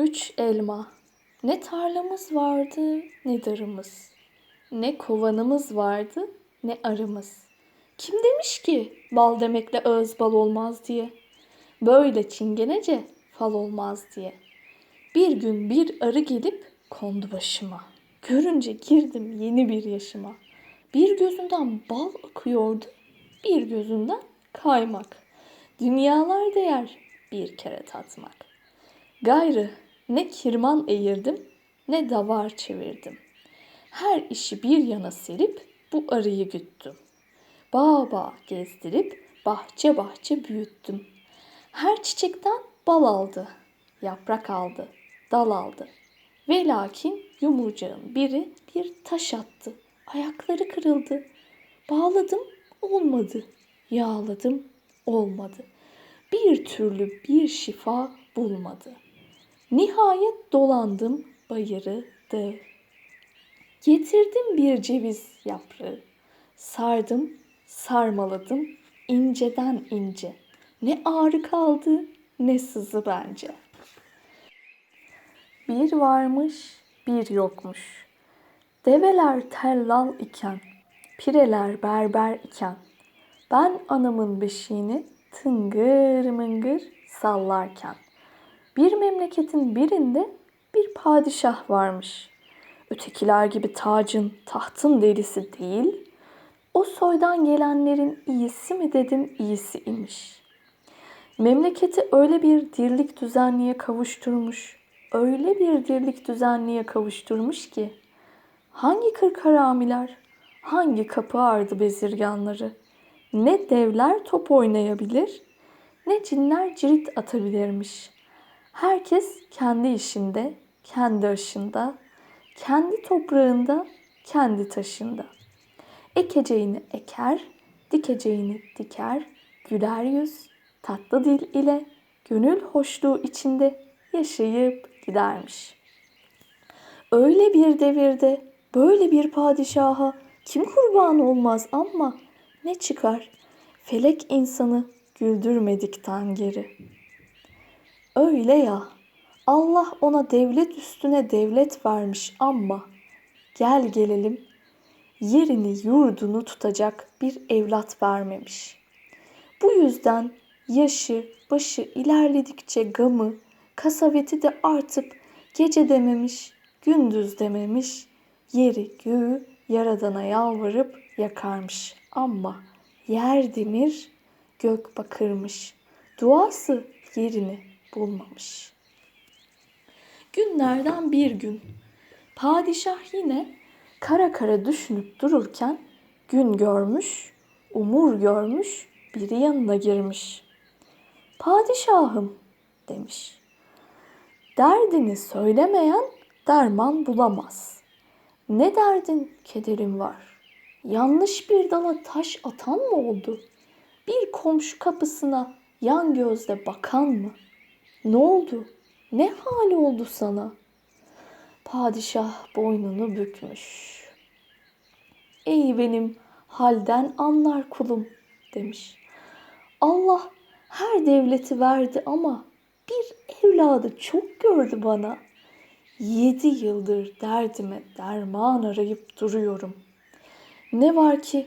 Üç elma. Ne tarlamız vardı ne darımız. Ne kovanımız vardı ne arımız. Kim demiş ki bal demekle öz bal olmaz diye. Böyle çingenece fal olmaz diye. Bir gün bir arı gelip kondu başıma. Görünce girdim yeni bir yaşıma. Bir gözünden bal akıyordu, bir gözünden kaymak. Dünyalar değer bir kere tatmak. Gayrı ne kirman eğirdim ne davar çevirdim. Her işi bir yana serip bu arıyı güttüm. Bağ bağ gezdirip bahçe bahçe büyüttüm. Her çiçekten bal aldı, yaprak aldı, dal aldı. Ve lakin yumurcağın biri bir taş attı. Ayakları kırıldı. Bağladım olmadı. Yağladım olmadı. Bir türlü bir şifa bulmadı. Nihayet dolandım bayırı dağı. Getirdim bir ceviz yaprağı. Sardım, sarmaladım inceden ince. Ne ağrı kaldı ne sızı bence. Bir varmış, bir yokmuş. Develer tellal iken, pireler berber iken, ben anamın beşiğini tıngır mıngır sallarken, bir memleketin birinde bir padişah varmış. Ötekiler gibi tacın, tahtın delisi değil, o soydan gelenlerin iyisi mi dedim iyisi imiş. Memleketi öyle bir dirlik düzenliğe kavuşturmuş, öyle bir dirlik düzenliğe kavuşturmuş ki hangi kırk haramiler, hangi kapı ardı bezirganları, ne devler top oynayabilir, ne cinler cirit atabilirmiş. Herkes kendi işinde, kendi aşında, kendi toprağında, kendi taşında. Ekeceğini eker, dikeceğini diker, güler yüz, tatlı dil ile gönül hoşluğu içinde yaşayıp gidermiş. Öyle bir devirde böyle bir padişaha kim kurban olmaz ama ne çıkar felek insanı güldürmedikten geri. Öyle ya Allah ona devlet üstüne devlet vermiş ama gel gelelim yerini yurdunu tutacak bir evlat vermemiş. Bu yüzden yaşı başı ilerledikçe gamı kasaveti de artık gece dememiş gündüz dememiş yeri göğü yaradana yalvarıp yakarmış. Ama yer demir gök bakırmış. Duası yerini bulmamış. Günlerden bir gün padişah yine kara kara düşünüp dururken gün görmüş, umur görmüş, biri yanına girmiş. Padişahım demiş. Derdini söylemeyen derman bulamaz. Ne derdin kederin var? Yanlış bir dala taş atan mı oldu? Bir komşu kapısına yan gözle bakan mı? Ne oldu? Ne hali oldu sana? Padişah boynunu bükmüş. Ey benim halden anlar kulum demiş. Allah her devleti verdi ama bir evladı çok gördü bana. Yedi yıldır derdime derman arayıp duruyorum. Ne var ki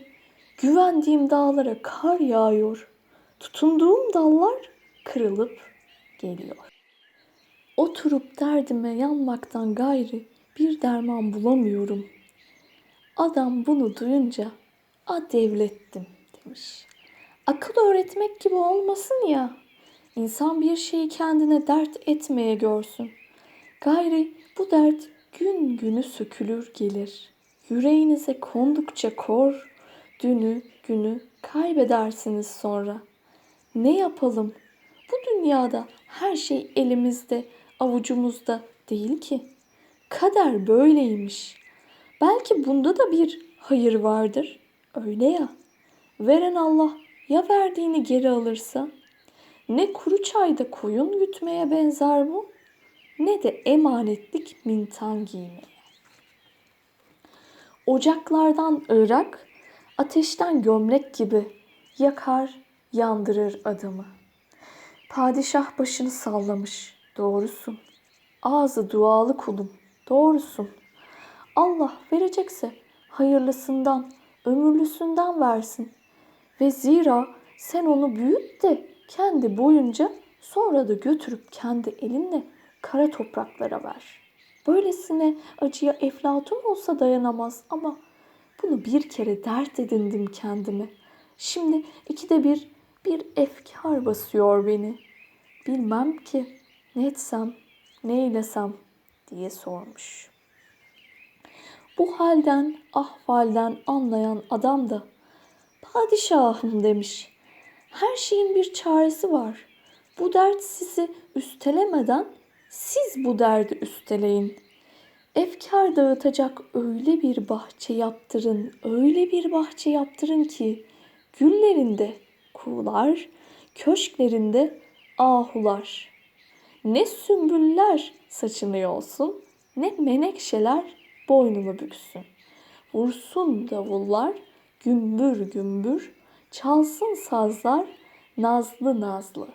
güvendiğim dağlara kar yağıyor. Tutunduğum dallar kırılıp geliyor. Oturup derdime yanmaktan gayri bir derman bulamıyorum. Adam bunu duyunca a devlettim demiş. Akıl öğretmek gibi olmasın ya. İnsan bir şeyi kendine dert etmeye görsün. Gayri bu dert gün günü sökülür gelir. Yüreğinize kondukça kor, dünü günü kaybedersiniz sonra. Ne yapalım? Bu dünyada her şey elimizde, avucumuzda değil ki. Kader böyleymiş. Belki bunda da bir hayır vardır. Öyle ya. Veren Allah ya verdiğini geri alırsa? Ne kuru çayda koyun gütmeye benzer bu, ne de emanetlik mintan giymeye. Ocaklardan ırak, ateşten gömlek gibi yakar, yandırır adamı. Padişah başını sallamış, doğrusun. ağzı dualı kulum. Doğrusun. Allah verecekse hayırlısından, ömürlüsünden versin. Ve zira sen onu büyüt de kendi boyunca sonra da götürüp kendi elinle kara topraklara ver. Böylesine acıya Eflatun olsa dayanamaz ama bunu bir kere dert edindim kendime. Şimdi ikide bir bir efkar basıyor beni. Bilmem ki ne etsem, ne eylesem diye sormuş. Bu halden, ahvalden anlayan adam da padişahım demiş. Her şeyin bir çaresi var. Bu dert sizi üstelemeden siz bu derdi üsteleyin. Efkar dağıtacak öyle bir bahçe yaptırın, öyle bir bahçe yaptırın ki güllerinde kuğular, köşklerinde ahular. Ne sümbüller saçını yolsun, ne menekşeler boynunu büksün. Vursun davullar gümbür gümbür, çalsın sazlar nazlı nazlı.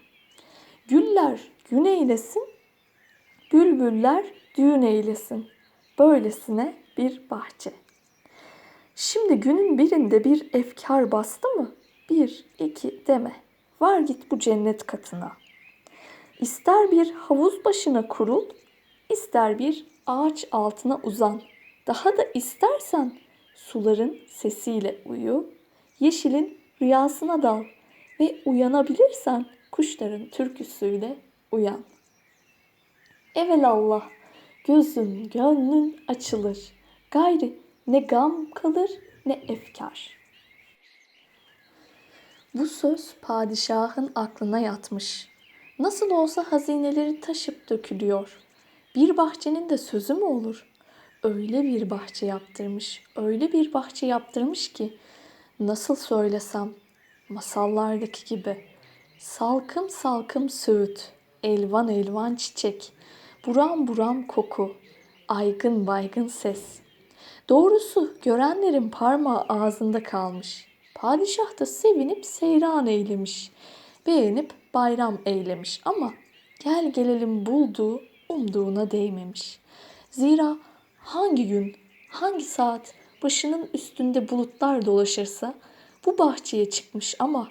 Güller gün eylesin, bülbüller düğün eylesin. Böylesine bir bahçe. Şimdi günün birinde bir efkar bastı mı? Bir, iki deme. Var git bu cennet katına. İster bir havuz başına kurul, ister bir ağaç altına uzan. Daha da istersen suların sesiyle uyu, yeşilin rüyasına dal ve uyanabilirsen kuşların türküsüyle uyan. Evelallah gözün gönlün açılır. Gayri ne gam kalır ne efkar. Bu söz padişahın aklına yatmış. Nasıl olsa hazineleri taşıp dökülüyor. Bir bahçenin de sözü mü olur? Öyle bir bahçe yaptırmış, öyle bir bahçe yaptırmış ki nasıl söylesem masallardaki gibi salkım salkım söğüt, elvan elvan çiçek, buram buram koku, aygın baygın ses. Doğrusu görenlerin parmağı ağzında kalmış. Padişah da sevinip seyran eylemiş. Beğenip bayram eylemiş ama gel gelelim bulduğu umduğuna değmemiş. Zira hangi gün, hangi saat başının üstünde bulutlar dolaşırsa bu bahçeye çıkmış ama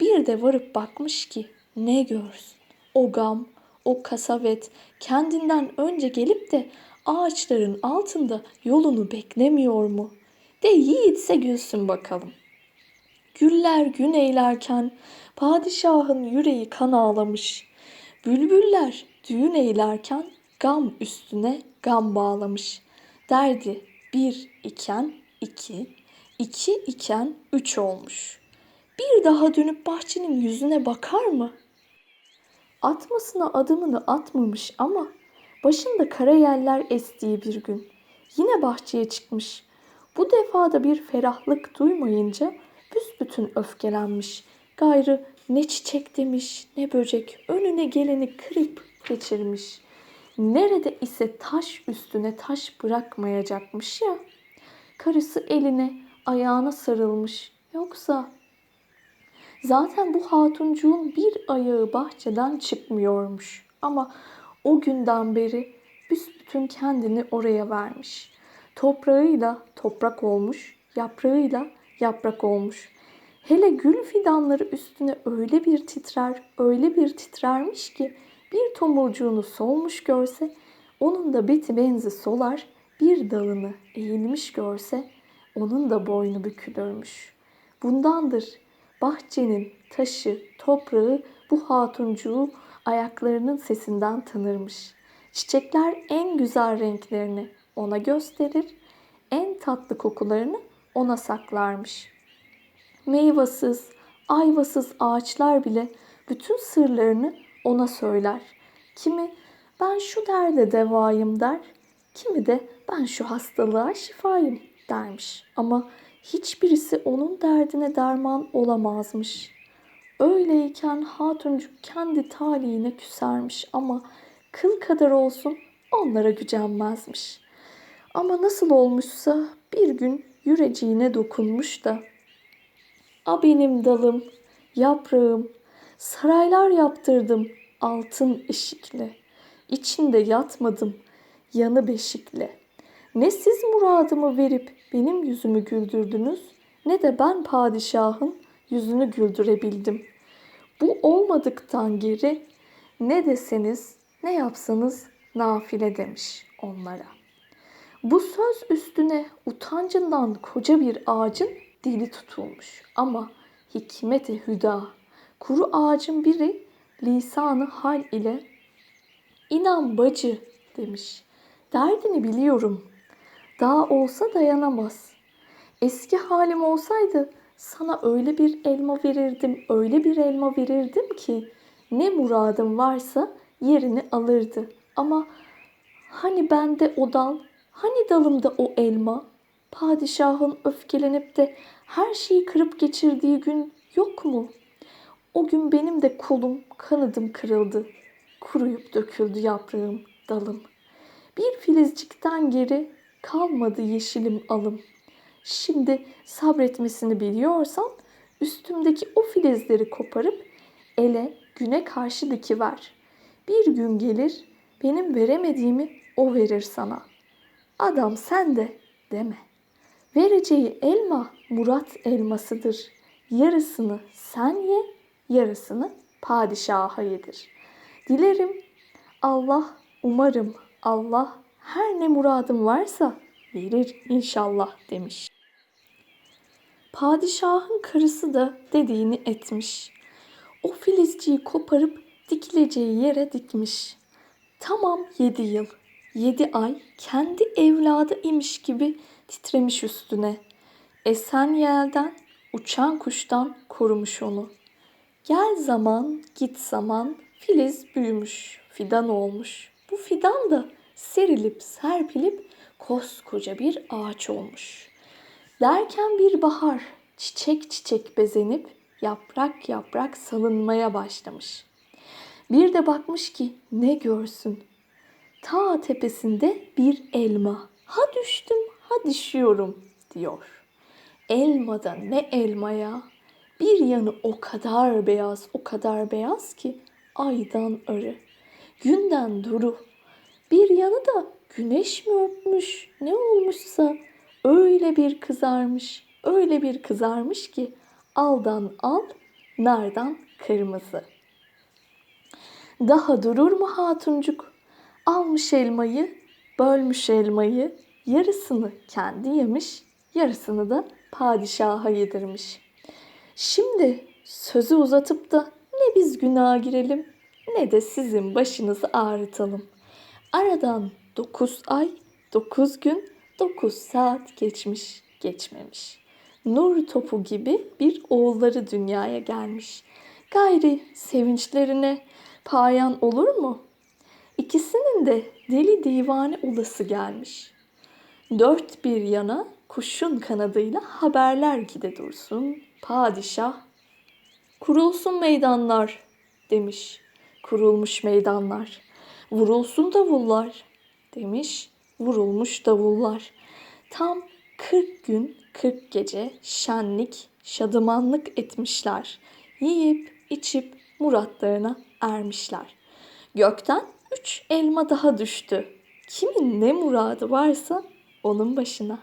bir de varıp bakmış ki ne görsün. O gam, o kasavet kendinden önce gelip de ağaçların altında yolunu beklemiyor mu? De yiğitse gülsün bakalım. Güller gün eğlerken padişahın yüreği kan ağlamış. Bülbüller düğün eğlerken gam üstüne gam bağlamış. Derdi bir iken iki, iki iken üç olmuş. Bir daha dönüp bahçenin yüzüne bakar mı? Atmasına adımını atmamış ama başında kara yeller estiği bir gün. Yine bahçeye çıkmış. Bu defa da bir ferahlık duymayınca büsbütün öfkelenmiş. Gayrı ne çiçek demiş ne böcek önüne geleni kırıp geçirmiş. Nerede ise taş üstüne taş bırakmayacakmış ya. Karısı eline ayağına sarılmış. Yoksa zaten bu hatuncuğun bir ayağı bahçeden çıkmıyormuş. Ama o günden beri büsbütün kendini oraya vermiş. Toprağıyla toprak olmuş, yaprağıyla yaprak olmuş. Hele gül fidanları üstüne öyle bir titrer, öyle bir titrermiş ki bir tomurcuğunu solmuş görse onun da beti benzi solar, bir dalını eğilmiş görse onun da boynu bükülürmüş. Bundandır bahçenin taşı, toprağı bu hatuncuğu ayaklarının sesinden tanırmış. Çiçekler en güzel renklerini ona gösterir, en tatlı kokularını ona saklarmış. Meyvasız, ayvasız ağaçlar bile bütün sırlarını ona söyler. Kimi ben şu derde devayım der, kimi de ben şu hastalığa şifayım dermiş. Ama hiçbirisi onun derdine derman olamazmış. Öyleyken hatuncuk kendi talihine küsermiş ama kıl kadar olsun onlara gücenmezmiş. Ama nasıl olmuşsa bir gün yüreciğine dokunmuş da A benim dalım, yaprağım, saraylar yaptırdım altın ışıklı. içinde yatmadım yanı beşikle. Ne siz muradımı verip benim yüzümü güldürdünüz ne de ben padişahın yüzünü güldürebildim. Bu olmadıktan geri ne deseniz ne yapsanız nafile demiş onlara. Bu söz üstüne utancından koca bir ağacın dili tutulmuş. Ama hikmete hüda, kuru ağacın biri lisanı hal ile inan bacı demiş. Derdini biliyorum. Daha olsa dayanamaz. Eski halim olsaydı sana öyle bir elma verirdim, öyle bir elma verirdim ki ne muradım varsa yerini alırdı. Ama hani bende o dal, hani dalımda o elma? Padişahın öfkelenip de her şeyi kırıp geçirdiği gün yok mu? O gün benim de kolum, kanadım kırıldı. Kuruyup döküldü yaprağım, dalım. Bir filizcikten geri kalmadı yeşilim alım. Şimdi sabretmesini biliyorsan üstümdeki o filizleri koparıp ele güne karşı dikiver. Bir gün gelir benim veremediğimi o verir sana. Adam sen de deme. Vereceği elma Murat elmasıdır. Yarısını sen ye, yarısını padişaha yedir. Dilerim Allah, umarım Allah her ne muradım varsa verir inşallah demiş. Padişahın karısı da dediğini etmiş. O filizciyi koparıp dikileceği yere dikmiş. Tamam yedi yıl, yedi ay kendi evladı imiş gibi titremiş üstüne. Esen yelden, uçan kuştan korumuş onu. Gel zaman, git zaman, filiz büyümüş, fidan olmuş. Bu fidan da serilip serpilip koskoca bir ağaç olmuş. Derken bir bahar çiçek çiçek bezenip yaprak yaprak salınmaya başlamış. Bir de bakmış ki ne görsün. Ta tepesinde bir elma. Ha düştüm, ha düşüyorum diyor. Elmada ne elma ya. Bir yanı o kadar beyaz, o kadar beyaz ki aydan arı. Günden duru. Bir yanı da güneş mi öpmüş, ne olmuşsa öyle bir kızarmış, öyle bir kızarmış ki aldan al, nardan kırmızı. Daha durur mu hatuncuk? Almış elmayı, bölmüş elmayı, yarısını kendi yemiş, yarısını da padişaha yedirmiş. Şimdi sözü uzatıp da ne biz günaha girelim ne de sizin başınızı ağrıtalım. Aradan dokuz ay, dokuz gün, dokuz saat geçmiş, geçmemiş. Nur topu gibi bir oğulları dünyaya gelmiş. Gayri sevinçlerine payan olur mu? İkisinin de deli divane olası gelmiş. Dört bir yana kuşun kanadıyla haberler gide dursun. Padişah kurulsun meydanlar demiş. Kurulmuş meydanlar. Vurulsun davullar demiş. Vurulmuş davullar. Tam 40 gün 40 gece şenlik, şadımanlık etmişler. Yiyip içip muratlarına ermişler. Gökten üç elma daha düştü. Kimin ne muradı varsa onun başına.